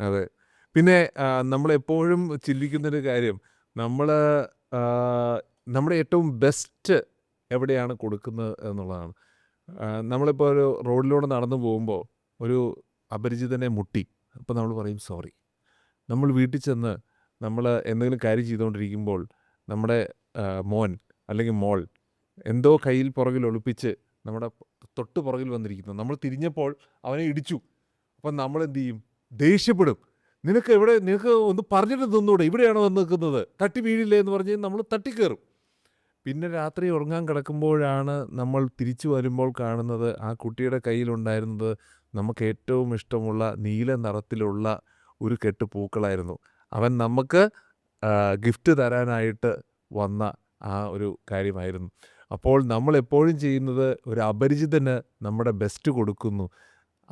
അതെ. പിന്നെ ആഹ്, നമ്മളെപ്പോഴും ചിന്തിക്കുന്നൊരു കാര്യം നമ്മൾ നമ്മുടെ ഏറ്റവും ബെസ്റ്റ് എവിടെയാണ് കൊടുക്കുന്നത് എന്നുള്ളതാണ്. ആഹ്, നമ്മളിപ്പോ ഒരു റോഡിലൂടെ നടന്നു പോകുമ്പോൾ ഒരു അപരിചിതനെ മുട്ടി. അപ്പൊ നമ്മൾ പറയും സോറി. നമ്മൾ വീട്ടിൽ ചെന്ന് നമ്മൾ എന്തെങ്കിലും കാര്യം ചെയ്തുകൊണ്ടിരിക്കുമ്പോൾ നമ്മുടെ മോൻ അല്ലെങ്കിൽ മോൾ എന്തോ കയ്യിൽ പുറകിൽ ഒളിപ്പിച്ച് നമ്മുടെ തൊട്ട് പുറകിൽ വന്നിരിക്കുന്നു. നമ്മൾ തിരിഞ്ഞപ്പോൾ അവനെ ഇടിച്ചു. അപ്പം നമ്മളെന്ത് ചെയ്യും? ദേഷ്യപ്പെടും. നിനക്ക് എവിടെ നിനക്ക് ഒന്ന് പറഞ്ഞിട്ട് നിന്നൂടെ? ഇവിടെയാണോ വന്ന് നിൽക്കുന്നത്? തട്ടി വീഴില്ലേ എന്ന് പറഞ്ഞ് നമ്മൾ തട്ടിക്കയറും പിന്നെ രാത്രി ഉറങ്ങാൻ കിടക്കുമ്പോഴാണ് നമ്മൾ തിരിച്ചു വരുമ്പോൾ കാണുന്നത് ആ കുട്ടിയുടെ കയ്യിലുണ്ടായിരുന്നത് നമുക്ക് ഏറ്റവും ഇഷ്ടമുള്ള നീല നിറത്തിലുള്ള ഒരു കെട്ട് പൂക്കളായിരുന്നു. അവൻ നമുക്ക് ഗിഫ്റ്റ് തരാനായിട്ട് വന്ന ആ ഒരു കാര്യമായിരുന്നു. അപ്പോൾ നമ്മൾ എപ്പോഴും ചെയ്യുന്നത് ഒരു അപരിചിതന് നമ്മുടെ ബെസ്റ്റ് കൊടുക്കുന്നു.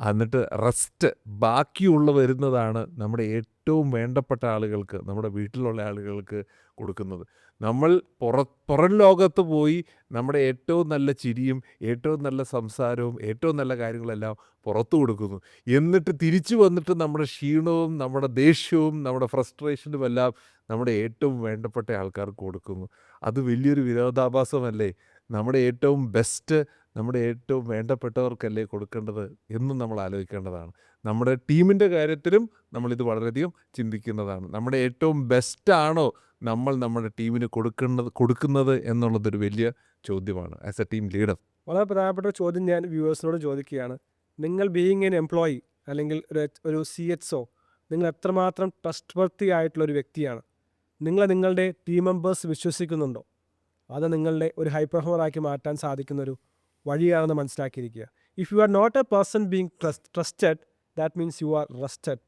എന്നിട്ട് റെസ്റ്റ് ബാക്കിയുള്ള വരുന്നതാണ് നമ്മുടെ ഏറ്റവും വേണ്ടപ്പെട്ട ആളുകൾക്ക്, നമ്മുടെ വീട്ടിലുള്ള ആളുകൾക്ക് കൊടുക്കുന്നത്. നമ്മൾ പുറ പുറം ലോകത്ത് പോയി നമ്മുടെ ഏറ്റവും നല്ല ചിരിയും, ഏറ്റവും നല്ല സംസാരവും, ഏറ്റവും നല്ല കാര്യങ്ങളെല്ലാം പുറത്തു കൊടുക്കുന്നു. എന്നിട്ട് തിരിച്ചു വന്നിട്ട് നമ്മുടെ ക്ഷീണവും, നമ്മുടെ ദേഷ്യവും, നമ്മുടെ ഫ്രസ്ട്രേഷനും എല്ലാം നമ്മുടെ ഏറ്റവും വേണ്ടപ്പെട്ട ആൾക്കാർക്ക് കൊടുക്കുന്നു. അത് വലിയൊരു വിരോധാഭാസമല്ലേ? നമ്മുടെ ഏറ്റവും ബെസ്റ്റ് നമ്മുടെ ഏറ്റവും വേണ്ടപ്പെട്ടവർക്കല്ലേ കൊടുക്കേണ്ടത് എന്നും നമ്മൾ ആലോചിക്കേണ്ടതാണ്. നമ്മുടെ ടീമിന്റെ കാര്യത്തിലും നമ്മളിത് വളരെയധികം ചിന്തിക്കുന്നതാണ്. നമ്മുടെ ഏറ്റവും ബെസ്റ്റാണോ നമ്മൾ നമ്മുടെ ടീമിന് കൊടുക്കുന്നത് കൊടുക്കുന്നത് എന്നുള്ളതൊരു വലിയ ചോദ്യമാണ് ആസ് എ ടീം ലീഡർ. വളരെ പ്രധാനപ്പെട്ട ചോദ്യം ഞാൻ വ്യൂവേഴ്സിനോട് ചോദിക്കുകയാണ്. നിങ്ങൾ ബീയിങ് എൻ എംപ്ലോയി അല്ലെങ്കിൽ ഒരു ഒരു ഒ നിങ്ങൾ എത്രമാത്രം ട്രസ്റ്റ് വർത്തി ആയിട്ടുള്ള ഒരു വ്യക്തിയാണ്? നിങ്ങൾ നിങ്ങളുടെ ടീം മെമ്പേഴ്സ് വിശ്വസിക്കുന്നുണ്ടോ? അത് നിങ്ങളുടെ ഒരു ഹൈ പെർഫോമർ ആക്കി മാറ്റാൻ സാധിക്കുന്ന ഒരു വഴിയാണെന്ന് മനസ്സിലാക്കിയിരിക്കുക. If you are not a person being trust trusted that means you are rusted.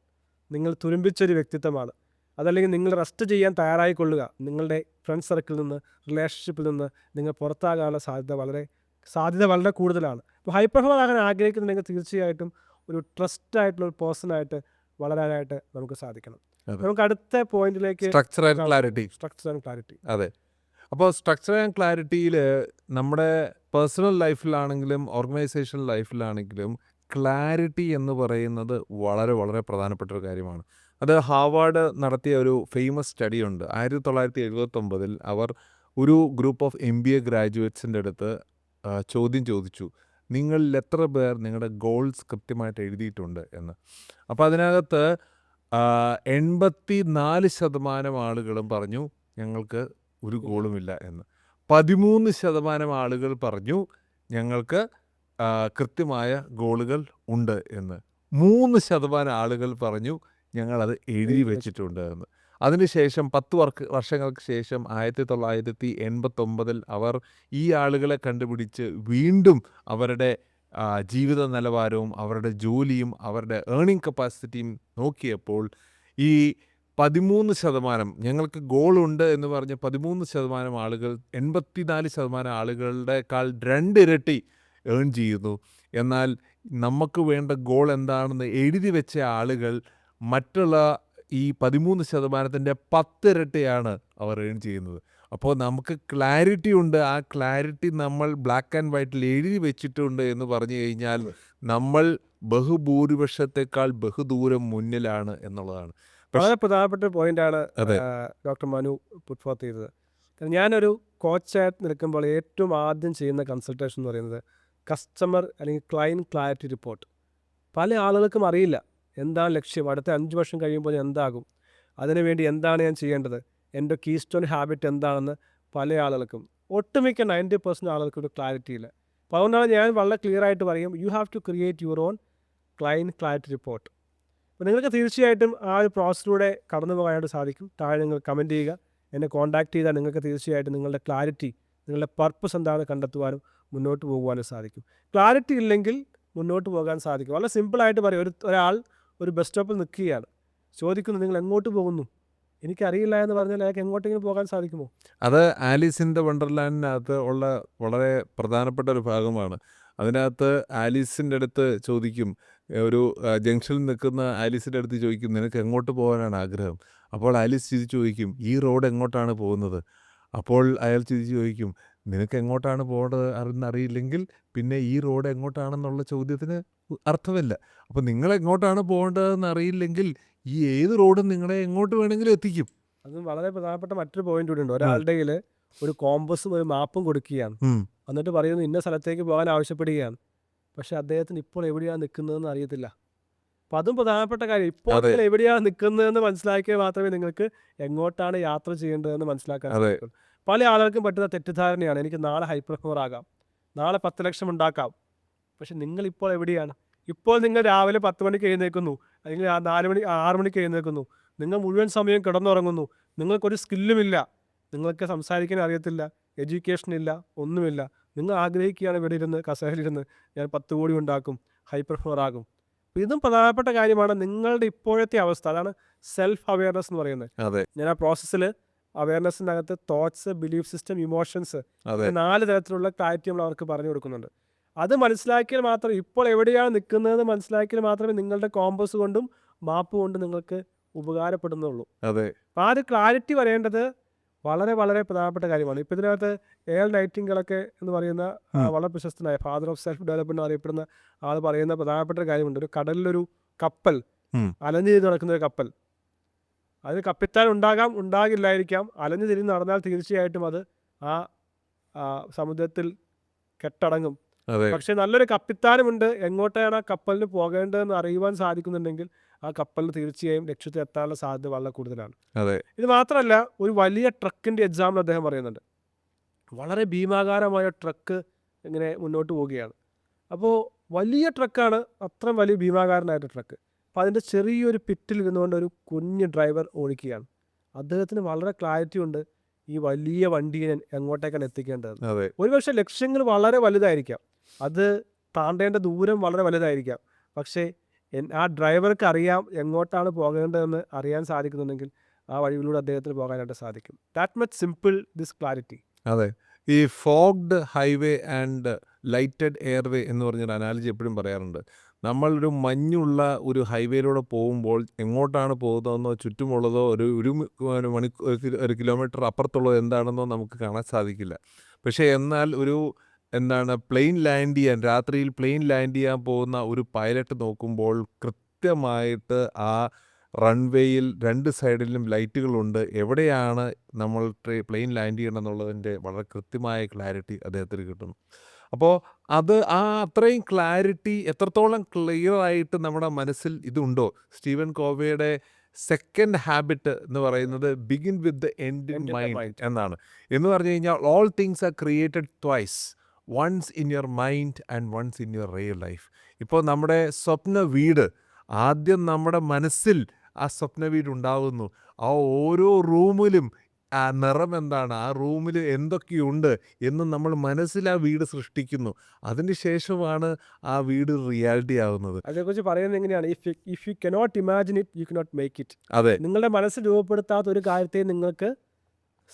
നിങ്ങൾ തുരുമ്പിച്ചൊരു വ്യക്തിത്വമാണ്. അതല്ലെങ്കിൽ നിങ്ങൾ റെസ്റ്റ് ചെയ്യാൻ തയ്യാറായിക്കൊള്ളുക. നിങ്ങളുടെ ഫ്രണ്ട് സർക്കിളിൽ നിന്ന്, റിലേഷൻഷിപ്പിൽ നിന്ന് നിങ്ങൾ പുറത്താകാനുള്ള സാധ്യത വളരെ സാധ്യത വളരെ കൂടുതലാണ്. അപ്പോൾ ഹൈ പെർഫോമർ ആകാൻ ആഗ്രഹിക്കുന്നുണ്ടെങ്കിൽ തീർച്ചയായിട്ടും ഒരു ട്രസ്റ്റ് ആയിട്ടുള്ള ഒരു പേഴ്സണായിട്ട് വളരാനായിട്ട് നമുക്ക് സാധിക്കണം. നമുക്ക് അടുത്ത പോയിന്റിലേക്ക് structure and clarity. Structure and clarity. അതെ. അപ്പോൾ സ്ട്രക്ചർ ആൻഡ് ക്ലാരിറ്റിയിൽ നമ്മുടെ പേഴ്സണൽ ലൈഫിലാണെങ്കിലും ഓർഗനൈസേഷൻ ലൈഫിലാണെങ്കിലും ക്ലാരിറ്റി എന്ന് പറയുന്നത് വളരെ വളരെ പ്രധാനപ്പെട്ട ഒരു കാര്യമാണ്. അത് ഹാർവാർഡ് നടത്തിയ ഒരു ഫേമസ് സ്റ്റഡി ഉണ്ട്. 1979ൽ അവർ ഒരു group of M B A ഗ്രാജുവേറ്റ്സിന്റെ അടുത്ത് ചോദ്യം ചോദിച്ചു. നിങ്ങളിൽ എത്ര പേർ നിങ്ങളുടെ ഗോൾസ് കൃത്യമായിട്ട് എഴുതിയിട്ടുണ്ട് എന്ന്. അപ്പോൾ അതിനകത്ത് എൺപത്തി നാല് ശതമാനം ആളുകളും പറഞ്ഞു ഞങ്ങൾക്ക് ഒരു ഗോളുമില്ല എന്ന്. 13% ആളുകൾ പറഞ്ഞു ഞങ്ങൾക്ക് കൃത്യമായ ഗോളുകൾ ഉണ്ട് എന്ന്. മൂന്ന് ശതമാനം ആളുകൾ പറഞ്ഞു ഞങ്ങളത് എഴുതി വെച്ചിട്ടുണ്ട് എന്ന്. അതിനുശേഷം 10 വർക്ക് വർഷങ്ങൾക്ക് ശേഷം 1989ൽ അവർ ഈ ആളുകളെ കണ്ടുപിടിച്ച് വീണ്ടും അവരുടെ ജീവിത നിലവാരവും, അവരുടെ ജോലിയും, അവരുടെ ഏണിംഗ് കപ്പാസിറ്റിയും നോക്കിയപ്പോൾ ഈ 13% ഞങ്ങൾക്ക് ഗോളുണ്ട് എന്ന് പറഞ്ഞ് പതിമൂന്ന് ശതമാനം ആളുകൾ 84% ആളുകളുടെക്കാൾ രണ്ടിരട്ടി ഏൺ ചെയ്യുന്നു. എന്നാൽ നമുക്ക് വേണ്ട ഗോൾ എന്താണെന്ന് എഴുതി വെച്ച ആളുകൾ മറ്റുള്ള ഈ പതിമൂന്ന് ശതമാനത്തിന്റെ പത്തിരട്ടിയാണ് അവർ ഏൺ ചെയ്യുന്നത്. അപ്പോൾ നമുക്ക് ക്ലാരിറ്റി ഉണ്ട്. ആ ക്ലാരിറ്റി നമ്മൾ ബ്ലാക്ക് ആൻഡ് വൈറ്റിൽ എഴുതി വെച്ചിട്ടുണ്ട് എന്ന് പറഞ്ഞു കഴിഞ്ഞാൽ നമ്മൾ ബഹുഭൂരിപക്ഷത്തെക്കാൾ ബഹുദൂരം മുന്നിലാണ് എന്നുള്ളതാണ്. വളരെ പ്രധാനപ്പെട്ട ഒരു പോയിന്റാണ് ഡോക്ടർ മനു പുട്ട് ഫോർത്ത് ചെയ്തത്. കാരണം ഞാനൊരു കോച്ചായിട്ട് നിൽക്കുമ്പോൾ ഏറ്റവും ആദ്യം ചെയ്യുന്ന കൺസൾട്ടേഷൻ എന്ന് പറയുന്നത് കസ്റ്റമർ അല്ലെങ്കിൽ ക്ലയന്റ് ക്ലാരിറ്റി റിപ്പോർട്ട്. പല ആളുകൾക്കും അറിയില്ല എന്താണ് ലക്ഷ്യം? അടുത്ത അഞ്ച് വർഷം കഴിയുമ്പോൾ എന്താകും? അതിനുവേണ്ടി എന്താണ് ഞാൻ ചെയ്യേണ്ടത്? എന്റെ കീ സ്റ്റോൺ ഹാബിറ്റ് എന്താണെന്ന് പല ആളുകൾക്കും ഒട്ടുമിക്ക 90% ആളുകൾക്ക് ഒരു ക്ലാരിറ്റി ഇല്ല. അപ്പോൾ അതുകൊണ്ടാണ് ഞാൻ വളരെ ക്ലിയർ ആയിട്ട് പറയും you have to create your own client clarity report. അപ്പോൾ നിങ്ങൾക്ക് തീർച്ചയായിട്ടും ആ ഒരു പ്രോസസ്സിലൂടെ കടന്നു പോകാനായിട്ട് സാധിക്കും. താഴെ നിങ്ങൾ കമന്റ് ചെയ്യുക. എന്നെ കോൺടാക്ട് ചെയ്താൽ നിങ്ങൾക്ക് തീർച്ചയായിട്ടും നിങ്ങളുടെ ക്ലാരിറ്റി, നിങ്ങളുടെ പർപ്പസ് എന്താണെന്ന് കണ്ടെത്തുവാനും മുന്നോട്ട് പോകുവാനും സാധിക്കും. ക്ലാരിറ്റി ഇല്ലെങ്കിൽ മുന്നോട്ട് പോകാൻ സാധിക്കും. വളരെ സിമ്പിളായിട്ട് പറയും ഒരു ഒരാൾ ഒരു ബസ് സ്റ്റോപ്പിൽ നിൽക്കുകയാണ്. ചോദിക്കുന്നു നിങ്ങൾ എങ്ങോട്ട് പോകുന്നു? എനിക്കറിയില്ല എന്ന് പറഞ്ഞാൽ അയാൾക്ക് എങ്ങോട്ടെങ്കിലും പോകാൻ സാധിക്കുമോ? അത് ആലീസിന്റെ വണ്ടർലാൻഡിനകത്ത് ഉള്ള വളരെ പ്രധാനപ്പെട്ട ഒരു ഭാഗമാണ്. അതിനകത്ത് ആലീസിന്റെ അടുത്ത് ചോദിക്കും ഒരു ജംഗ്ഷനിൽ നിൽക്കുന്ന ആലീസിന്റെ അടുത്ത് ചോദിക്കും നിനക്ക് എങ്ങോട്ട് പോകാനാണ് ആഗ്രഹം? അപ്പോൾ ആലീസ് ചിരി ചോദിക്കും ഈ റോഡ് എങ്ങോട്ടാണ് പോകുന്നത്? അപ്പോൾ അയാൾ ചിരി ചോദിക്കും നിനക്ക് എങ്ങോട്ടാണ് പോകേണ്ടത് അറിയില്ലെങ്കിൽ പിന്നെ ഈ റോഡ് എങ്ങോട്ടാണെന്നുള്ള ചോദ്യത്തിന് അർത്ഥമില്ല. അപ്പോൾ നിങ്ങൾ എങ്ങോട്ടാണ് പോകേണ്ടതെന്ന് അറിയില്ലെങ്കിൽ ഈ ഏത് റോഡും നിങ്ങളെ എങ്ങോട്ട് വേണമെങ്കിലും എത്തിക്കും അതും വളരെ പ്രധാനപ്പെട്ട മറ്റൊരു പോയിന്റ് കൂടി ഉണ്ട് ഒരാളുടെ കയ്യിൽ ഒരു കോമ്പസും ഒരു മാപ്പും കൊടുക്കുകയാണ്. എന്നിട്ട് പറയുന്നു ഇന്ന സ്ഥലത്തേക്ക് പോകാൻ ആവശ്യപ്പെടുകയാണ്. പക്ഷെ അദ്ദേഹത്തിന് ഇപ്പോൾ എവിടെയാണ് നിൽക്കുന്നതെന്ന് അറിയത്തില്ല. അപ്പം അതും പ്രധാനപ്പെട്ട കാര്യം. ഇപ്പോൾ. നിങ്ങൾ എവിടെയാണ് നിൽക്കുന്നതെന്ന് മനസ്സിലാക്കിയാൽ മാത്രമേ നിങ്ങൾക്ക് എങ്ങോട്ടാണ് യാത്ര ചെയ്യേണ്ടതെന്ന് മനസ്സിലാക്കാൻ. സാധിക്കുള്ളൂ പല ആളുകൾക്കും പറ്റുന്ന തെറ്റിദ്ധാരണയാണ്. എനിക്ക് നാളെ ഹൈപ്പർഫോർ ആകാം. നാളെ പത്ത് ലക്ഷം ഉണ്ടാക്കാം. പക്ഷെ നിങ്ങൾ ഇപ്പോൾ എവിടെയാണ്? ഇപ്പോൾ നിങ്ങൾ രാവിലെ പത്ത് മണിക്ക് എഴുന്നേൽക്കുന്നു. അല്ലെങ്കിൽ നാല് മണി ആറ് മണിക്ക് എഴുന്നേൽക്കുന്നു. നിങ്ങൾ മുഴുവൻ സമയം കിടന്നുറങ്ങുന്നു. നിങ്ങൾക്കൊരു സ്കില്ലുമില്ല. നിങ്ങൾക്ക് സംസാരിക്കാൻ അറിയത്തില്ല. എഡ്യൂക്കേഷൻ ഇല്ല ഒന്നുമില്ല. നിങ്ങൾ ആഗ്രഹിക്കുകയാണ് ഇവിടെ ഇരുന്ന് കസേരയിലിരുന്ന് ഞാൻ പത്ത് കോടി ഉണ്ടാക്കും ഹൈപ്പർ ഫോർ ആകും. അപ്പോൾ ഇതും പ്രധാനപ്പെട്ട കാര്യമാണ് നിങ്ങളുടെ ഇപ്പോഴത്തെ അവസ്ഥ. അതാണ് സെൽഫ് അവയർനെസ് എന്ന് പറയുന്നത്. അതെ. ഞാൻ ആ പ്രോസസ്സിൽ അവയർനെസ്സിനകത്ത് തോട്ട്സ് ബിലീഫ് സിസ്റ്റം ഇമോഷൻസ് നാല് തരത്തിലുള്ള ക്ലാരിറ്റി നമ്മൾ അവർക്ക് പറഞ്ഞു കൊടുക്കുന്നുണ്ട്. അത് മനസ്സിലാക്കിയാൽ മാത്രം ഇപ്പോൾ എവിടെയാണ് നിൽക്കുന്നത് മനസ്സിലാക്കിയാൽ മാത്രമേ നിങ്ങളുടെ കോമ്പസ് കൊണ്ടും മാപ്പ് കൊണ്ടും നിങ്ങൾക്ക് ഉപകാരപ്പെടുന്നുള്ളൂ. അതെ. അപ്പോൾ ആ ഒരു ക്ലാരിറ്റി വരേണ്ടത് വളരെ വളരെ പ്രധാനപ്പെട്ട കാര്യമാണ്. ഇപ്പം ഇതിനകത്ത് എയർ നൈറ്റിംഗിളൊക്കെ എന്ന് പറയുന്ന വളരെ പ്രശസ്തനായ ഫാദർ ഓഫ് സെൽഫ് ഡെവലപ്മെന്റ് അറിയപ്പെടുന്ന ആൾ പറയുന്ന പ്രധാനപ്പെട്ട ഒരു കാര്യമുണ്ട്. ഒരു കടലിലൊരു കപ്പൽ. അലഞ്ഞു തിരിഞ്ഞ് നടക്കുന്ന ഒരു കപ്പൽ. അതിന് കപ്പിത്താൻ ഉണ്ടാകാം ഉണ്ടാകില്ലായിരിക്കാം. അലഞ്ഞു തിരിഞ്ഞ് നടന്നാൽ തീർച്ചയായിട്ടും അത് ആ, സമുദ്രത്തിൽ കെട്ടടങ്ങും. അതെ. പക്ഷെ നല്ലൊരു കപ്പിത്താനമുണ്ട്. എങ്ങോട്ടാണ് ആ കപ്പലിന് പോകേണ്ടതെന്ന് അറിയുവാൻ സാധിക്കുന്നുണ്ടെങ്കിൽ ആ കപ്പലിന് തീർച്ചയായും ലക്ഷ്യത്തിൽ എത്താനുള്ള സാധ്യത വളരെ കൂടുതലാണ്. അതെ. ഇത് മാത്രമല്ല ഒരു വലിയ ട്രക്കിന്റെ എക്സാമ്പിൾ അദ്ദേഹം പറയുന്നുണ്ട്. വളരെ ഭീമാകാരമായ ട്രക്ക് ഇങ്ങനെ മുന്നോട്ട് പോവുകയാണ്. അപ്പോൾ വലിയ ട്രക്കാണ് അത്രയും വലിയ ഭീമാകാരനായിട്ട് ട്രക്ക്. അപ്പോൾ അതിന്റെ ചെറിയൊരു പിറ്റിൽ ഇരുന്നുകൊണ്ട് ഒരു കുഞ്ഞ് ഡ്രൈവർ ഓടിക്കുകയാണ്. അദ്ദേഹത്തിന് വളരെ ക്ലാരിറ്റി ഉണ്ട് ഈ വലിയ വണ്ടിയെ എങ്ങോട്ടേക്കാണ് എത്തിക്കേണ്ടത് ഒരുപക്ഷെ ലക്ഷ്യങ്ങൾ വളരെ വലുതായിരിക്കാം. അത് താണ്ടേണ്ട ദൂരം വളരെ വലുതായിരിക്കാം. പക്ഷേ ആ ഡ്രൈവർക്ക് അറിയാം എങ്ങോട്ടാണ് പോകേണ്ടതെന്ന് അറിയാൻ സാധിക്കുന്നുണ്ടെങ്കിൽ ആ വഴിയിലൂടെ അദ്ദേഹത്തിന് പോകാനായിട്ട് സാധിക്കും. That much simple this clarity അതെ. ഈ fogged highway and lighted airway എന്ന് പറഞ്ഞൊരു അനാലജി എപ്പോഴും പറയാറുണ്ട്. നമ്മളൊരു മഞ്ഞുള്ള ഒരു ഹൈവേയിലൂടെ പോകുമ്പോൾ എങ്ങോട്ടാണ് പോകുന്നതെന്നോ ചുറ്റുമുള്ളതോ ഒരു ഒരു മണിക്കൂർ ഒരു കിലോമീറ്റർ അപ്പുറത്തുള്ളതോ എന്താണെന്നോ നമുക്ക് കാണാൻ സാധിക്കില്ല. പക്ഷേ എന്നാൽ ഒരു എന്താണ് പ്ലെയിൻ ലാൻഡ് ചെയ്യാൻ രാത്രിയിൽ പ്ലെയിൻ ലാൻഡ് ചെയ്യാൻ പോകുന്ന ഒരു പൈലറ്റ് നോക്കുമ്പോൾ കൃത്യമായിട്ട് ആ റൺവേയിൽ രണ്ട് സൈഡിലും ലൈറ്റുകളുണ്ട്. എവിടെയാണ് നമ്മൾ ട്രെയിൻ പ്ലെയിൻ ലാൻഡ് ചെയ്യണം എന്നുള്ളതിന്റെ വളരെ കൃത്യമായ ക്ലാരിറ്റി അദ്ദേഹത്തിന് കിട്ടുന്നു. അപ്പോൾ അത് ആ അത്രയും ക്ലാരിറ്റി എത്രത്തോളം ക്ലിയറായിട്ട് നമ്മുടെ മനസ്സിൽ ഇതുണ്ടോ? സ്റ്റീവൻ കോവയുടെ സെക്കൻഡ് ഹാബിറ്റ് എന്ന് പറയുന്നത് begin with the end in mind. എന്നാണ്. എന്ന് പറഞ്ഞു കഴിഞ്ഞാൽ all things are created twice. Once in your mind and once in your real life ഇപ്പോൾ നമ്മുടെ സ്വപ്ന വീട് ആദ്യം നമ്മുടെ മനസ്സിൽ ആ സ്വപ്ന വീട് ഉണ്ടാകുന്നു ആ ഓരോ റൂമിലും ആ നിറം എന്താണ് ആ റൂമിൽ എന്തൊക്കെയുണ്ട് എന്ന് നമ്മൾ മനസ്സിൽ ആ വീട് സൃഷ്ടിക്കുന്നു. അതിന് ശേഷമാണ് ആ വീട് റിയാലിറ്റി ആവുന്നത്. അതേക്കുറിച്ച് പറയുന്നത് എങ്ങനെയാണ്? If if you cannot imagine it you cannot make it അതെ. നിങ്ങളുടെ മനസ്സ് രൂപപ്പെടുത്താത്ത ഒരു കാര്യത്തെ നിങ്ങൾക്ക്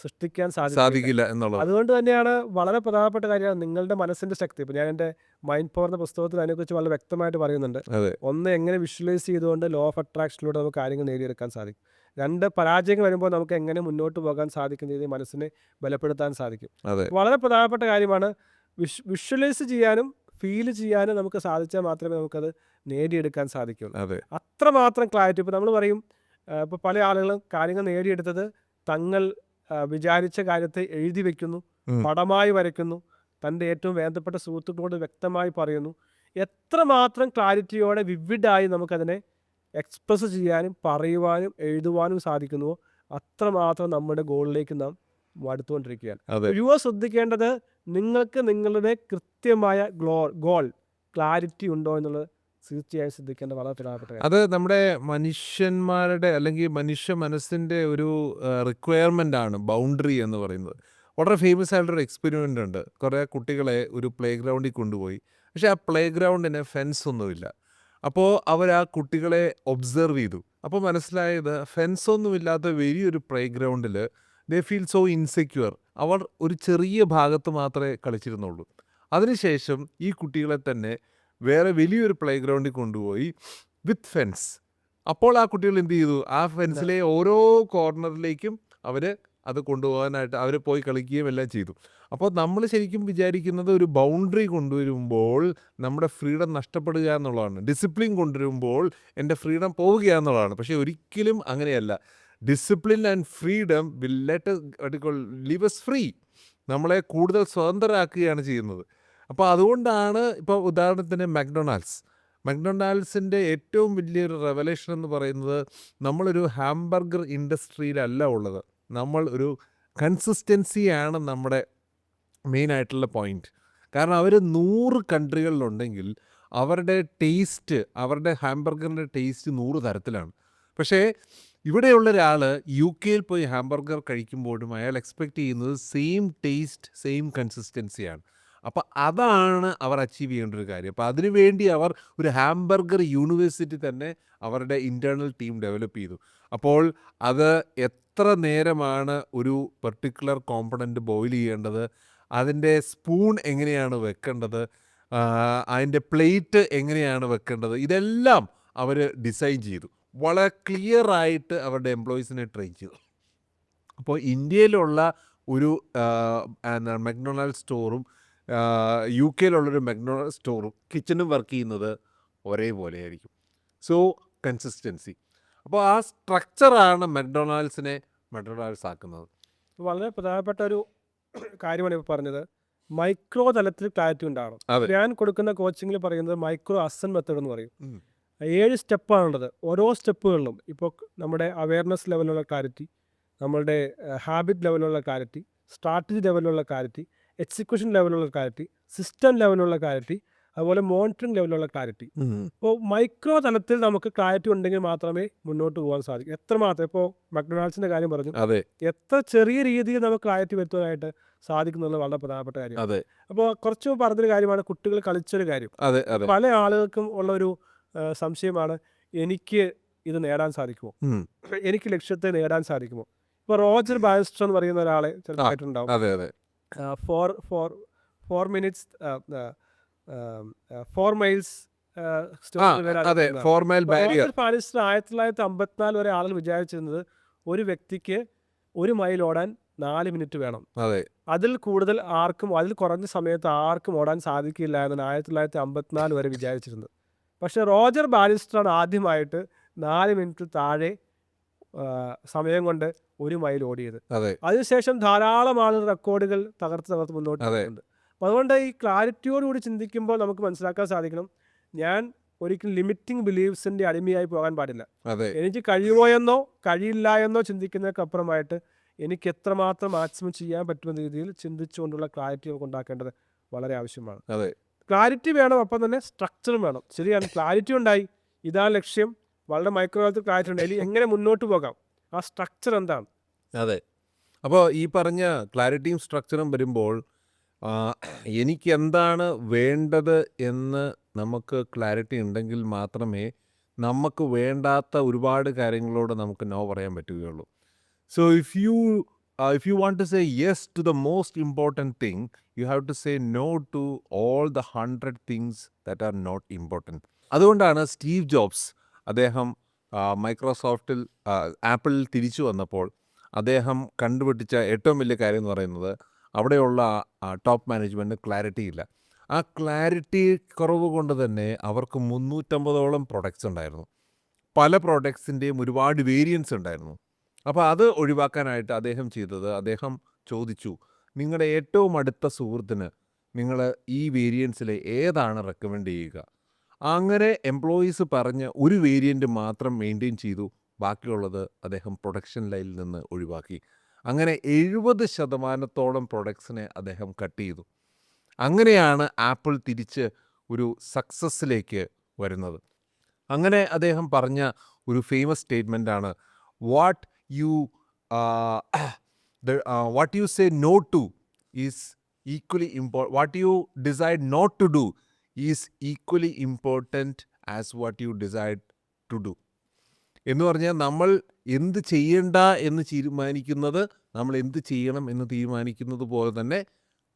സൃഷ്ടിക്കാൻ സാധിക്കും സാധിക്കില്ല എന്നുള്ളത്. അതുകൊണ്ട് തന്നെയാണ് വളരെ പ്രധാനപ്പെട്ട കാര്യമാണ് നിങ്ങളുടെ മനസ്സിന്റെ ശക്തി. ഇപ്പൊ ഞാൻ എന്റെ മൈൻഡ് പവർ എന്ന പുസ്തകത്തിൽ അതിനെക്കുറിച്ച് വളരെ വ്യക്തമായിട്ട് പറയുന്നുണ്ട്. ഒന്ന് എങ്ങനെ വിഷ്വലൈസ് ചെയ്തുകൊണ്ട് ലോ ഓഫ് അട്രാക്ഷനിലൂടെ നമുക്ക് കാര്യങ്ങൾ നേടിയെടുക്കാൻ സാധിക്കും. രണ്ട് പരാജയങ്ങൾ വരുമ്പോൾ നമുക്ക് എങ്ങനെ മുന്നോട്ട് പോകാൻ സാധിക്കുന്ന രീതിയിൽ മനസ്സിനെ ബലപ്പെടുത്താൻ സാധിക്കും. വളരെ പ്രധാനപ്പെട്ട കാര്യമാണ് വിഷ് വിഷ്വലൈസ് ചെയ്യാനും ഫീൽ ചെയ്യാനും നമുക്ക് സാധിച്ചാൽ മാത്രമേ നമുക്കത് നേടിയെടുക്കാൻ സാധിക്കുള്ളൂ. അതെ. അത്രമാത്രം ക്ലാരിറ്റി ഇപ്പോൾ നമ്മൾ പറയും ഇപ്പോൾ പല ആളുകളും കാര്യങ്ങൾ നേടിയെടുത്തത് തങ്ങൾ വിചാരിച്ച കാര്യത്തെ എഴുതി വെക്കുന്നു പടമായി വരയ്ക്കുന്നു തന്റെ ഏറ്റവും വേണ്ടപ്പെട്ട സുഹൃത്തുക്കളോട് വ്യക്തമായി പറയുന്നു. എത്രമാത്രം ക്ലാരിറ്റിയോടെ വിവിഡായി നമുക്കതിനെ എക്സ്പ്രസ് ചെയ്യാനും പറയുവാനും എഴുതുവാനും സാധിക്കുന്നുവോ അത്രമാത്രം നമ്മുടെ ഗോളിലേക്ക് നാം അടുത്തുകൊണ്ടിരിക്കുകയാണ്. അതെ. യുവ ശ്രദ്ധിക്കേണ്ടത് നിങ്ങൾക്ക് നിങ്ങളുടെ കൃത്യമായ ഗ്ലോ ഗോൾ ക്ലാരിറ്റി ഉണ്ടോ എന്നുള്ളത് തീർച്ചയായും ശ്രദ്ധിക്കേണ്ട വളരെ പ്രധാനപ്പെട്ട അത് നമ്മുടെ മനുഷ്യന്മാരുടെ അല്ലെങ്കിൽ മനുഷ്യ മനസ്സിന്റെ ഒരു റിക്വയർമെന്റ് ആണ് ബൗണ്ടറി എന്ന് പറയുന്നത്. വളരെ ഫേമസ് ആയിട്ടൊരു എക്സ്പെരിമെന്റ് ഉണ്ട്. കുറേ കുട്ടികളെ ഒരു പ്ലേ ഗ്രൗണ്ടിൽ കൊണ്ടുപോയി. പക്ഷേ ആ പ്ലേ ഗ്രൗണ്ടിന് ഫെൻസ് ഒന്നുമില്ല. അപ്പോൾ അവർ ആ കുട്ടികളെ ഒബ്സർവ് ചെയ്തു. അപ്പോൾ മനസ്സിലായത് ഫെൻസ് ഒന്നുമില്ലാത്ത വലിയൊരു പ്ലേ ഗ്രൗണ്ടിൽ ദേ ഫീൽ സോ ഇൻസെക്യൂർ അവർ ഒരു ചെറിയ ഭാഗത്ത് മാത്രമേ കളിച്ചിരുന്നുള്ളൂ. അതിനുശേഷം ഈ കുട്ടികളെ തന്നെ വേറെ വലിയൊരു പ്ലേ ഗ്രൗണ്ടിൽ കൊണ്ടുപോയി വിത്ത് ഫെൻസ് അപ്പോൾ ആ കുട്ടികൾ എന്ത് ചെയ്തു? ആ ഫെൻസിലെ ഓരോ കോർണറിലേക്കും അവർ അത് കൊണ്ടുപോകാനായിട്ട് അവർ പോയി കളിക്കുകയും എല്ലാം ചെയ്തു. അപ്പോൾ നമ്മൾ ശരിക്കും വിചാരിക്കുന്നത് ഒരു ബൗണ്ടറി കൊണ്ടുവരുമ്പോൾ നമ്മുടെ ഫ്രീഡം നഷ്ടപ്പെടുക എന്നുള്ളതാണ്. ഡിസിപ്ലിൻ കൊണ്ടുവരുമ്പോൾ എന്റെ ഫ്രീഡം പോവുക എന്നുള്ളതാണ്. പക്ഷേ ഒരിക്കലും അങ്ങനെയല്ല. Discipline and freedom will let leave us free നമ്മളെ കൂടുതൽ സ്വതന്ത്രരാക്കുകയാണ് ചെയ്യുന്നത്. അപ്പോൾ അതുകൊണ്ടാണ് ഇപ്പോൾ ഉദാഹരണത്തിന് മക്ഡൊണാൾഡ്സ്. മക്ഡൊണാൾഡ്സിന്റെ ഏറ്റവും വലിയൊരു റെവലേഷൻ എന്ന് പറയുന്നത് നമ്മളൊരു ഹാംബർഗർ ഇൻഡസ്ട്രിയിലല്ല ഉള്ളത്. നമ്മൾ ഒരു കൺസിസ്റ്റൻസിയാണ് നമ്മുടെ മെയിനായിട്ടുള്ള പോയിന്റ്. കാരണം അവർ നൂറ് കൺട്രികളിലുണ്ടെങ്കിൽ അവരുടെ ടേസ്റ്റ് അവരുടെ ഹാംബർഗറിന്റെ ടേസ്റ്റ് നൂറ് തരത്തിലാണ്. പക്ഷേ ഇവിടെയുള്ള ഒരാൾ യു കെയിൽ പോയി ഹാംബർഗർ കഴിക്കുമ്പോഴും അയാൾ എക്സ്പെക്റ്റ് ചെയ്യുന്നത് സെയിം ടേസ്റ്റ് സെയിം കൺസിസ്റ്റൻസിയാണ്. അപ്പോൾ അതാണ് അവർ അച്ചീവ് ചെയ്യേണ്ട ഒരു കാര്യം. അപ്പോൾ അതിനുവേണ്ടി അവർ ഒരു ഹാംബർഗർ യൂണിവേഴ്സിറ്റി തന്നെ അവരുടെ ഇന്റേർണൽ ടീം ഡെവലപ്പ് ചെയ്തു. അപ്പോൾ അത് എത്ര നേരമാണ് ഒരു പെർട്ടിക്കുലർ കോമ്പണന്റ് ബോയിൽ ചെയ്യേണ്ടത്? അതിന്റെ സ്പൂൺ എങ്ങനെയാണ് വെക്കേണ്ടത്? അതിന്റെ പ്ലേറ്റ് എങ്ങനെയാണ് വെക്കേണ്ടത്? ഇതെല്ലാം അവർ ഡിസൈൻ ചെയ്തു. വളരെ ക്ലിയർ ആയിട്ട് അവരുടെ എംപ്ലോയീസിനെ ട്രെയിൻ ചെയ്തു. അപ്പോൾ ഇന്ത്യയിലുള്ള ഒരു മക്ഡൊണാൾഡ് സ്റ്റോറും യു കെയിലുള്ളൊരു മക്ഡൊണാൾഡ് സ്റ്റോറും കിച്ചണും വർക്ക് ചെയ്യുന്നത് ഒരേപോലെ ആയിരിക്കും സോ കൺസിസ്റ്റൻസി. അപ്പോൾ ആ സ്ട്രക്ചറാണ് മെക്ഡൊണാൾഡ്സിനെ മെക്ഡൊണാൾഡ്സ് ആക്കുന്നത് വളരെ പ്രധാനപ്പെട്ട ഒരു കാര്യമാണ് ഇപ്പോൾ പറഞ്ഞത്. മൈക്രോ തലത്തിൽ ക്ലാരിറ്റി ഉണ്ടാകണം. ഞാൻ കൊടുക്കുന്ന കോച്ചിങ്ങിൽ പറയുന്നത് മൈക്രോ അസൻ മെത്തേഡ് എന്ന് പറയും. ഏഴ് സ്റ്റെപ്പാണുള്ളത് ഓരോ സ്റ്റെപ്പുകളിലും ഇപ്പോൾ നമ്മുടെ അവയർനെസ് ലെവലിലുള്ള ക്ലാരിറ്റി നമ്മളുടെ ഹാബിറ്റ് ലെവലിലുള്ള ക്ലാരിറ്റി സ്ട്രാറ്റജി ലെവലിലുള്ള ക്ലാരിറ്റി എക്സിക്യൂഷൻ ലെവലുള്ള ക്ലാരിറ്റി സിസ്റ്റം ലെവലുള്ള ക്ലാരിറ്റി അതുപോലെ മോണിറ്ററിംഗ് ലെവലുള്ള ക്ലാരിറ്റി. ഇപ്പോൾ മൈക്രോ തലത്തിൽ നമുക്ക് ക്ലാരിറ്റി ഉണ്ടെങ്കിൽ മാത്രമേ മുന്നോട്ട് പോകാൻ സാധിക്കൂ. എത്രമാത്രം ഇപ്പോൾ മക്ഡൊണാൾഡ്സിന്റെ കാര്യം പറഞ്ഞു. അതെ. എത്ര ചെറിയ രീതിയിൽ നമുക്ക് ക്ലാരിറ്റി വരുത്താനായിട്ട് സാധിക്കുന്നുള്ള വളരെ പ്രധാനപ്പെട്ട കാര്യം അതെ. അപ്പോൾ കുറച്ച് പറഞ്ഞൊരു കാര്യമാണ് കുട്ടികൾ കളിച്ചൊരു കാര്യം. അതെ പല ആളുകൾക്കും ഉള്ള ഒരു സംശയമാണ് എനിക്ക് ഇത് നേടാൻ സാധിക്കുമോ? എനിക്ക് ലക്ഷ്യത്തെ നേടാൻ സാധിക്കുമോ? ഇപ്പൊ റോജർ ബാലിസ്റ്റർ എന്ന് പറയുന്ന ഒരാളെ ചെറുതായിട്ടുണ്ടാവും. Four four four minutes four miles Bannister ആയിരത്തി തൊള്ളായിരത്തി അമ്പത്തിനാല് വരെ ആളുകൾ വിചാരിച്ചിരുന്നത് ഒരു വ്യക്തിക്ക് ഒരു മൈൽ ഓടാൻ നാല് മിനിറ്റ് വേണം. അതെ. അതിൽ കൂടുതൽ ആർക്കും അതിൽ കുറഞ്ഞ സമയത്ത് ആർക്കും ഓടാൻ സാധിക്കില്ല എന്നാണ് ആയിരത്തി തൊള്ളായിരത്തി അമ്പത്തിനാല് വരെ വിചാരിച്ചിരുന്നത്. പക്ഷെ റോജർ ബാലിസ്റ്ററാണ് ആദ്യമായിട്ട് നാല് മിനിറ്റ് താഴെ സമയം കൊണ്ട് ഒരു മൈൽ ഓടിയത്. അതെ. അതിനുശേഷം ധാരാളം ആളുകൾ റെക്കോർഡുകൾ തകർത്ത് തകർത്ത് മുന്നോട്ട്. പോകുന്നുണ്ട്. അപ്പോൾ അതുകൊണ്ട് ഈ ക്ലാരിറ്റിയോടുകൂടി ചിന്തിക്കുമ്പോൾ നമുക്ക് മനസ്സിലാക്കാൻ സാധിക്കണം ഞാൻ ഒരിക്കലും ലിമിറ്റിംഗ് ബിലീവ്സിന്റെ അടിമയായി പോകാൻ പാടില്ല. എനിക്ക് കഴിയുമോ എന്നോ കഴിയില്ല എന്നോ ചിന്തിക്കുന്നതിനപ്പുറമായിട്ട് എനിക്ക് എത്രമാത്രം മാക്സിമം ചെയ്യാൻ പറ്റുന്ന രീതിയിൽ ചിന്തിച്ചുകൊണ്ടുള്ള ക്ലാരിറ്റി നമുക്ക് ഉണ്ടാക്കേണ്ടത് വളരെ ആവശ്യമാണ്. അതെ. ക്ലാരിറ്റി വേണം അപ്പം തന്നെ സ്ട്രക്ചറും വേണം. ശരിയാണ് ക്ലാരിറ്റി ഉണ്ടായി. ഇതാ ലക്ഷ്യം. വളരെ മൈക്രോ ലെവലത്തിൽ ക്ലാരിറ്റി ഉണ്ട് എങ്ങനെ മുന്നോട്ട് പോകാം? ആ സ്ട്രക്ചർ എന്താണ്? അതെ. അപ്പോൾ ഈ പറഞ്ഞ ക്ലാരിറ്റിയും സ്ട്രക്ചറും വരുമ്പോൾ എനിക്ക് എന്താണ് വേണ്ടത് എന്ന് നമുക്ക് ക്ലാരിറ്റി ഉണ്ടെങ്കിൽ മാത്രമേ നമുക്ക് വേണ്ടാത്ത ഒരുപാട് കാര്യങ്ങളോട് നമുക്ക് നോ പറയാൻ പറ്റുകയുള്ളൂ. So if you if you want to say yes to the most important thing you have to say no to all the hundred things that are not important അതുകൊണ്ടാണ് സ്റ്റീവ് ജോബ്സ് അദ്ദേഹം മൈക്രോസോഫ്റ്റിൽ ആപ്പിളിൽ തിരിച്ചു വന്നപ്പോൾ അദ്ദേഹം കണ്ടുപിടിച്ച ഏറ്റവും വലിയ കാര്യം എന്ന് പറയുന്നത് അവിടെയുള്ള ടോപ്പ് മാനേജ്മെന്റിന് ക്ലാരിറ്റി ഇല്ല. ആ ക്ലാരിറ്റി കുറവ് കൊണ്ട് തന്നെ അവർക്ക് മുന്നൂറ്റമ്പതോളം പ്രൊഡക്ട്സ് ഉണ്ടായിരുന്നു. പല പ്രോഡക്ട്സിന്റെയും ഒരുപാട് വേരിയൻസ് ഉണ്ടായിരുന്നു. അപ്പോൾ അത് ഒഴിവാക്കാനായിട്ട് അദ്ദേഹം ചെയ്തത് അദ്ദേഹം ചോദിച്ചു നിങ്ങളുടെ ഏറ്റവും അടുത്ത സുഹൃത്തിന് നിങ്ങൾ ഈ വേരിയൻസിലെ ഏതാണ് റെക്കമെൻഡ് ചെയ്യുക? അങ്ങനെ എംപ്ലോയീസ് പറഞ്ഞ് ഒരു വേരിയന്റ് മാത്രം മെയിന്റെയിൻ ചെയ്തു. ബാക്കിയുള്ളത് അദ്ദേഹം പ്രൊഡക്ഷൻ ലൈനിൽ നിന്ന് ഒഴിവാക്കി. അങ്ങനെ എഴുപത് ശതമാനത്തോളം പ്രൊഡക്ട്സിനെ അദ്ദേഹം കട്ട് ചെയ്തു. അങ്ങനെയാണ് ആപ്പിൾ തിരിച്ച് ഒരു സക്സസ്സിലേക്ക് വരുന്നത്. അങ്ങനെ അദ്ദേഹം പറഞ്ഞ ഒരു ഫേമസ് സ്റ്റേറ്റ്മെന്റ് ആണ്. What you what you say no to is equally important what you decide not to do is equally important as what you decide to do. എന്ന് പറഞ്ഞാൽ നമ്മൾ എന്ത് ചെയ്യണ്ട എന്ന് തീരുമാനിക്കുന്നത് നമ്മൾ എന്ത് ചെയ്യണം എന്ന് തീരുമാനിക്കുന്നത് പോലെ തന്നെ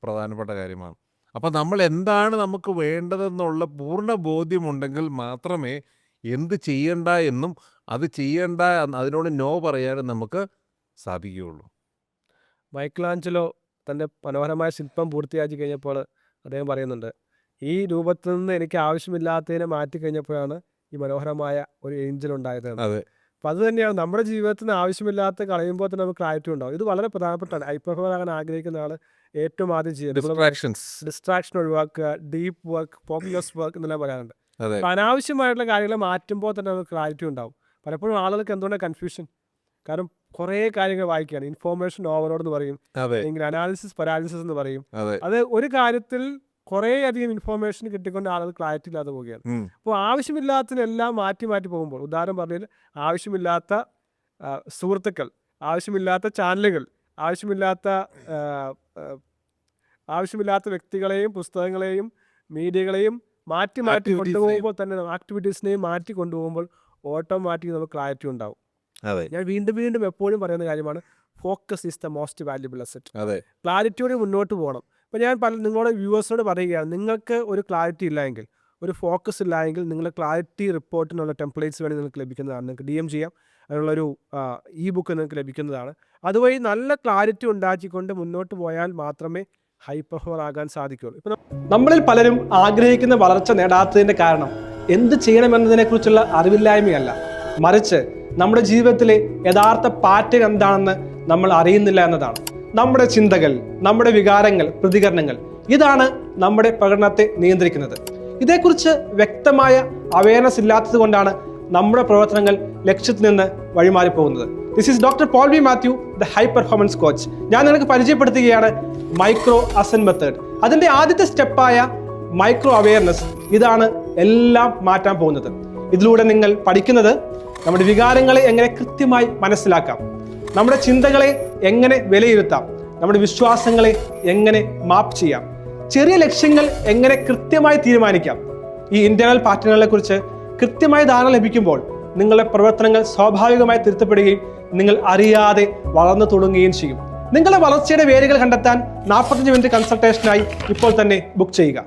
പ്രധാനപ്പെട്ട കാര്യമാണ്. അപ്പം നമ്മൾ എന്താണ് നമുക്ക് വേണ്ടതെന്നുള്ള പൂർണ ബോധ്യമുണ്ടെങ്കിൽ മാത്രമേ എന്ത് ചെയ്യണ്ട എന്നും അത് ചെയ്യണ്ട അതിനോട് നോ പറയാനും നമുക്ക് സാധിക്കുകയുള്ളൂ. മൈക്കിളാഞ്ചലോ തന്റെ മനോഹരമായ ശില്പം പൂർത്തിയാക്കി കഴിഞ്ഞപ്പോൾ അദ്ദേഹം പറയുന്നുണ്ട് ഈ രൂപത്തിൽ നിന്ന് എനിക്ക് ആവശ്യമില്ലാത്തതിനെ മാറ്റി കഴിഞ്ഞപ്പോഴാണ് ഈ മനോഹരമായ ഒരു ഏഞ്ചൽ ഉണ്ടായത്. അതെ. അപ്പം അത് തന്നെയാണ് നമ്മുടെ ജീവിതത്തിന് ആവശ്യമില്ലാത്ത കളയുമ്പോൾ തന്നെ നമുക്ക് ക്ലാരിറ്റി ഉണ്ടാവും. ഇത് വളരെ പ്രധാനപ്പെട്ടാണ് ഹൈപ്പർഫോർ ആഗ്രഹിക്കുന്ന ആൾ ഏറ്റവും ആദ്യം ചെയ്യുന്നത് ഡിസ്ട്രാക്ഷൻ ഒഴിവാക്കുക ഡീപ്പ് വർക്ക് പോപ്പുലസ് വർക്ക് എന്നെല്ലാം പറയാറുണ്ട്. അനാവശ്യമായിട്ടുള്ള കാര്യങ്ങൾ മാറ്റുമ്പോൾ തന്നെ നമുക്ക് ക്ലാരിറ്റി ഉണ്ടാവും. പലപ്പോഴും ആളുകൾക്ക് എന്തുകൊണ്ടാണ് കൺഫ്യൂഷൻ കാരണം കുറേ കാര്യങ്ങൾ വായിക്കുകയാണ്. ഇൻഫോർമേഷൻ ഓവറോഡ് എന്ന് പറയും. അല്ലെങ്കിൽ അനാലിസിസ് പരാലിസിസ് എന്ന് പറയും. അത് ഒരു കാര്യത്തിൽ കുറേ അധികം ഇൻഫോർമേഷൻ കിട്ടിക്കൊണ്ട് ആളുകൾ ക്ലാരിറ്റി ഇല്ലാതെ പോവുകയാണ്. അപ്പോൾ ആവശ്യമില്ലാത്തതിനെല്ലാം മാറ്റി മാറ്റി പോകുമ്പോൾ ഉദാഹരണം പറഞ്ഞാൽ ആവശ്യമില്ലാത്ത സുഹൃത്തുക്കൾ ആവശ്യമില്ലാത്ത ചാനലുകൾ ആവശ്യമില്ലാത്ത ആവശ്യമില്ലാത്ത വ്യക്തികളെയും പുസ്തകങ്ങളെയും മീഡിയകളെയും മാറ്റി മാറ്റി കൊണ്ടുപോകുമ്പോൾ തന്നെ ആക്ടിവിറ്റീസിനെയും മാറ്റി കൊണ്ടുപോകുമ്പോൾ ഓട്ടോമാറ്റിക് നമുക്ക് ക്ലാരിറ്റി ഉണ്ടാവും. അതെ. ഞാൻ വീണ്ടും വീണ്ടും എപ്പോഴും പറയുന്ന കാര്യമാണ് focus is the most valuable asset അതെ. ക്ലാരിറ്റിയോടെ മുന്നോട്ട് പോകണം. ഇപ്പോൾ ഞാൻ പല നിങ്ങളുടെ വ്യൂവേഴ്സിനോട് പറയുകയാണ് നിങ്ങൾക്ക് ഒരു ക്ലാരിറ്റി ഇല്ലായെങ്കിൽ ഒരു ഫോക്കസ് ഇല്ലായെങ്കിൽ നിങ്ങളുടെ ക്ലാരിറ്റി റിപ്പോർട്ടിനുള്ള ടെംപ്ലേറ്റ്സ് വേണമെങ്കിൽ നിങ്ങൾക്ക് ലഭിക്കുന്നതാണ്. നിങ്ങൾക്ക് ഡി എം ചെയ്യാം അതിനുള്ളൊരു ഇ ബുക്ക് നിങ്ങൾക്ക് ലഭിക്കുന്നതാണ്. അതുവഴി നല്ല ക്ലാരിറ്റി ഉണ്ടാക്കിക്കൊണ്ട് മുന്നോട്ട് പോയാൽ മാത്രമേ ഹൈ പെർഫോർ ആകാൻ സാധിക്കുകയുള്ളൂ. ഇപ്പം നമ്മളിൽ പലരും ആഗ്രഹിക്കുന്ന വളർച്ച നേടാത്തതിന്റെ കാരണം എന്ത് ചെയ്യണമെന്നതിനെക്കുറിച്ചുള്ള അറിവില്ലായ്മയല്ല. മറിച്ച് നമ്മുടെ ജീവിതത്തിലെ യഥാർത്ഥ പാറ്റേൺ എന്താണെന്ന് നമ്മൾ അറിയുന്നില്ല എന്നതാണ്. നമ്മുടെ ചിന്തകൾ നമ്മുടെ വികാരങ്ങൾ പ്രതികരണങ്ങൾ ഇതാണ് നമ്മുടെ പ്രകടനത്തെ നിയന്ത്രിക്കുന്നത്. ഇതേക്കുറിച്ച് വ്യക്തമായ അവയർനെസ് ഇല്ലാത്തത് കൊണ്ടാണ് നമ്മുടെ പ്രവർത്തനങ്ങൾ ലക്ഷ്യത്തിൽ നിന്ന് വഴിമാറി പോകുന്നത് this is doctor Paul V Mathew the high performance coach ഞാൻ നിങ്ങൾക്ക് പരിചയപ്പെടുത്തുകയാണ് മൈക്രോ അസൻ മെത്തേഡ് അതിന്റെ ആദ്യത്തെ സ്റ്റെപ്പായ മൈക്രോ അവയർനെസ് ഇതാണ് എല്ലാം മാറ്റാൻ പോകുന്നത്. ഇതിലൂടെ നിങ്ങൾ പഠിക്കുന്നത് നമ്മുടെ വികാരങ്ങളെ എങ്ങനെ കൃത്യമായി മനസ്സിലാക്കാം. നമ്മുടെ ചിന്തകളെ എങ്ങനെ വിലയിരുത്താം? നമ്മുടെ വിശ്വാസങ്ങളെ എങ്ങനെ മാപ്പ് ചെയ്യാം? ചെറിയ ലക്ഷ്യങ്ങൾ എങ്ങനെ കൃത്യമായി തീരുമാനിക്കാം? ഈ ഇന്റേണൽ പാറ്റേണുകളെ കുറിച്ച് കൃത്യമായ ധാരണ ലഭിക്കുമ്പോൾ നിങ്ങളുടെ പ്രവർത്തനങ്ങൾ സ്വാഭാവികമായി തിരുത്തപ്പെടുകയും നിങ്ങൾ അറിയാതെ വളർന്നു തുടങ്ങുകയും ചെയ്യും. നിങ്ങളുടെ വളർച്ചയുടെ വേരുകൾ കണ്ടെത്താൻ നാൽപ്പത്തഞ്ച് മിനിറ്റ് കൺസൾട്ടേഷനായി ഇപ്പോൾ തന്നെ ബുക്ക് ചെയ്യുക.